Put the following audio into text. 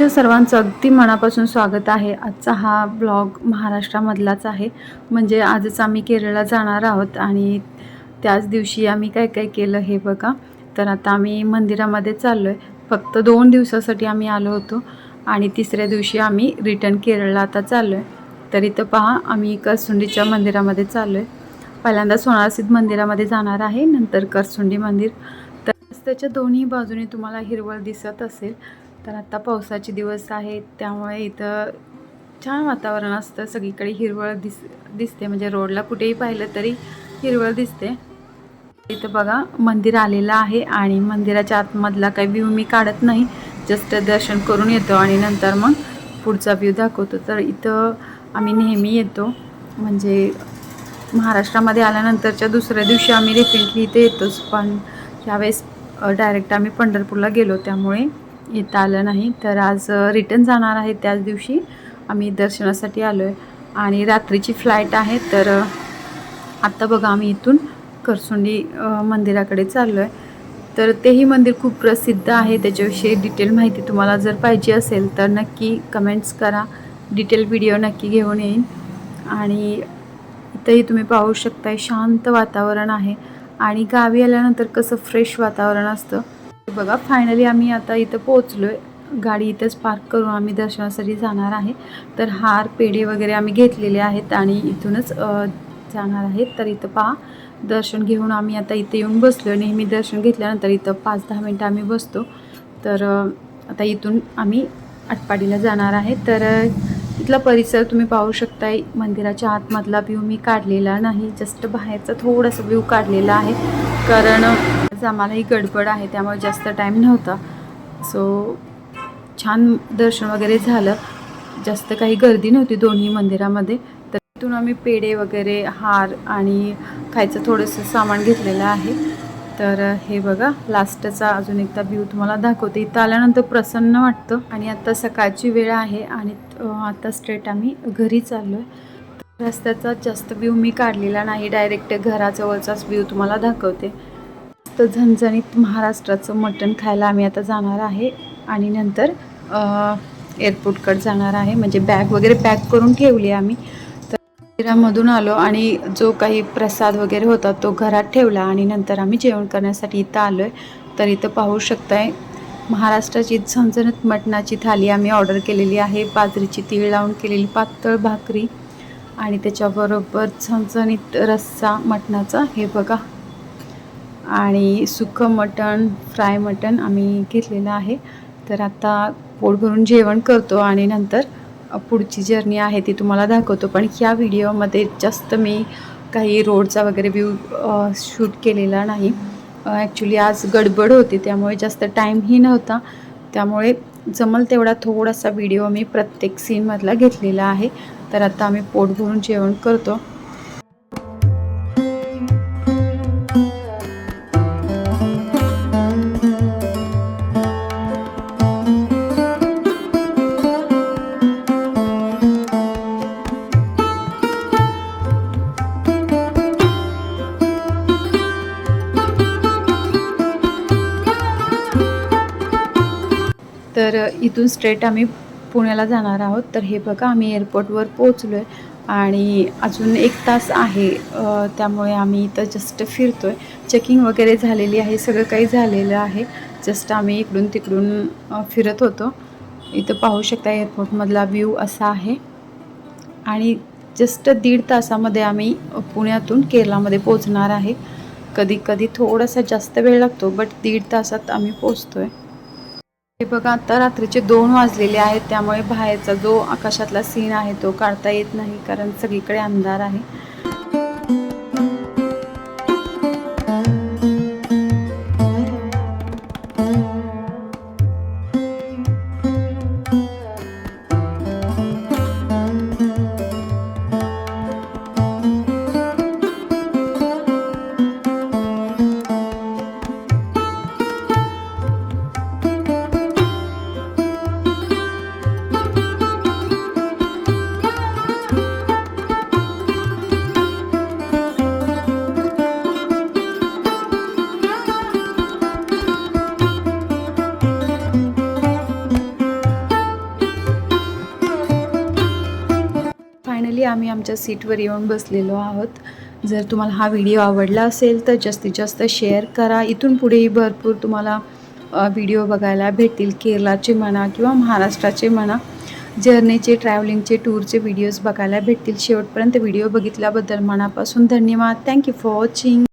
तुमच्या सर्वांचं अगदी मनापासून स्वागत आहे. आजचा हा ब्लॉग महाराष्ट्रामधलाच आहे. म्हणजे आजच आम्ही केरळला जाणार आहोत आणि त्याच दिवशी आम्ही काय काय केलं हे बघा. तर आता आम्ही मंदिरामध्ये चाललो आहे फक्त दोन दिवसासाठी आम्ही आलो होतो आणि तिसऱ्या दिवशी आम्ही रिटर्न केरळला आता चाललो आहे तर इथं पहा आम्ही करसुंडीच्या मंदिरामध्ये चाललो आहे पहिल्यांदा सोनारसिद्ध मंदिरामध्ये जाणार आहे नंतर करसुंडी मंदिर. तर रस्त्याच्या दोन्ही बाजूने तुम्हाला हिरवळ दिसत असेल. तर आत्ता पावसाचे दिवस आहेत त्यामुळे इथं छान वातावरण असतं. सगळीकडे हिरवळ दिस दिसते. म्हणजे रोडला कुठेही पाहिलं तरी हिरवळ दिसते. इथं बघा मंदिर आलेलं आहे आणि मंदिराच्या आतमधला काही व्ह्यू मी काढत नाही. जस्ट दर्शन करून येतो आणि नंतर मग पुढचा व्ह्यू दाखवतो. तर इथं आम्ही नेहमी येतो. म्हणजे महाराष्ट्रामध्ये आल्यानंतरच्या दुसऱ्या दिवशी आम्ही डेफिनेटली इथे येतोच. पण ह्यावेळेस डायरेक्ट आम्ही पंढरपूरला गेलो. त्यामुळे येता आलं नाही. तर आज रिटर्न जाणार आहे त्याच दिवशी. आम्ही दर्शनासाठी आलो आहे आणि रात्रीची फ्लाईट आहे तर आत्ता बघा आम्ही इथून करसुंडी मंदिराकडे चाललो आहे तर तेही मंदिर खूप प्रसिद्ध आहे. त्याच्याविषयी डिटेल माहिती तुम्हाला जर पाहिजे असेल तर नक्की कमेंट्स करा. डिटेल व्हिडिओ नक्की घेऊन येईन. आणि इथंही तुम्ही पाहू शकताय शांत वातावरण आहे. आणि गावी आल्यानंतर कसं फ्रेश वातावरण असतं. बघा फायनली आम्ही आता इथं पोहोचलो आहे गाडी इथंच पार्क करून आम्ही दर्शनासाठी जाणार आहे. तर हार पेढे वगैरे आम्ही घेतलेले आहेत आणि इथूनच जाणार आहेत. तर इथं पहा दर्शन घेऊन आम्ही आता इथे येऊन बसलो नेहमी दर्शन घेतल्यानंतर इथं पाच दहा मिनटं आम्ही बसतो. तर आता इथून आम्ही आटपाडीला जाणार आहे. तर इथला परिसर तुम्ही पाहू शकताय. मंदिराच्या आतमधला व्ह्यू मी काढलेला नाही. जस्ट बाहेरचा थोडासा व्ह्यू काढलेला आहे. कारण आज आम्हालाही गडबड आहे त्यामुळे जास्त टाईम नव्हता. सो छान दर्शन वगैरे झालं. जास्त काही गर्दी नव्हती दोन्ही मंदिरामध्ये. तर तिथून आम्ही पेढे वगैरे हार आणि खायचं थोडंसं सामान घेतलेलं आहे. तर हे बघा लास्टचा अजून एकदा व्ह्यू तुम्हाला दाखवते. इथं आल्यानंतर प्रसन्न वाटतं. आणि आता सकाळची वेळ आहे आणि आत्ता आता स्ट्रेट आम्ही घरी चाललो आहे रस्त्याचा जास्त व्ह्यू मी काढलेला नाही. डायरेक्ट घराजवळचाच व्ह्यू तुम्हाला दाखवते. तर झणझणीत महाराष्ट्राचं मटण खायला आम्ही आता जाणार आहे. आणि नंतर एअरपोर्टकडे जाणार आहे. म्हणजे बॅग वगैरे पॅक करून ठेवली आम्ही. तर मंदिरामधून आलो आणि जो काही प्रसाद वगैरे होता तो घरात ठेवला आणि नंतर आम्ही जेवण करण्यासाठी इथं आलो आहे तर इथं पाहू शकताय महाराष्ट्राची झणझणीत मटणाची थाली आम्ही ऑर्डर केलेली आहे. बाजरीची तीळ लावून केलेली पातळ भाकरी. आणि त्याच्याबरोबर झणझणीत रस्सा मटणाचा. हे बघा. आणि सुकं मटण फ्राय मटण आम्ही घेतलेलं आहे. तर आता पोट भरून जेवण करतो आणि नंतर पुढची जर्नी आहे ती तुम्हाला दाखवतो. पण ह्या व्हिडिओमध्ये जास्त मी काही रोडचा वगैरे व्ह्यू शूट केलेला नाही. ॲक्च्युली आज गडबड होती त्यामुळे जास्त टाईमही नव्हता. त्यामुळे जमल तेवढा थोडासा व्हिडिओ मी प्रत्येक सीनमधला घेतलेला आहे. तर आता आम्ही पोट भरून जेवण करतो. तर इथून स्ट्रेट आम्ही पुण्याला जाणार आहोत. तर हे बघा आम्ही एअरपोर्टवर पोहोचलो आहे आणि अजून एक तास आहे त्यामुळे आम्ही इथं जस्ट फिरतो आहे चेकिंग वगैरे झालेली आहे सगळं काही झालेलं आहे. जस्ट आम्ही इकडून तिकडून फिरत होतो. इथं पाहू शकता एअरपोर्टमधला व्ह्यू असा आहे. आणि जस्ट दीड तासामध्ये आम्ही पुण्यातून केरळामध्ये पोचणार आहे. कधी कधी थोडासा जास्त वेळ लागतो बट दीड तासात आम्ही पोचतो आहे हे बघा आता रात्रीचे दोन वाजलेले आहेत त्यामुळे बाहेरचा जो आकाशातला सीन आहे तो काढता येत नाही कारण सगळीकडे अंधार आहे. फायनली आम्ही आमच्या सीटवर येऊन बसलेलो आहोत. जर तुम्हाला हा व्हिडिओ आवडला असेल तर जास्तीत जास्त शेअर करा. इथून पुढेही भरपूर तुम्हाला व्हिडिओ बघायला भेटतील. केरळाचे म्हणा किंवा महाराष्ट्राचे म्हणा. जर्नीचे ट्रॅव्हलिंगचे टूरचे व्हिडिओज बघायला भेटतील. शेवटपर्यंत व्हिडिओ बघितल्याबद्दल मनापासून धन्यवाद. Thank you for watching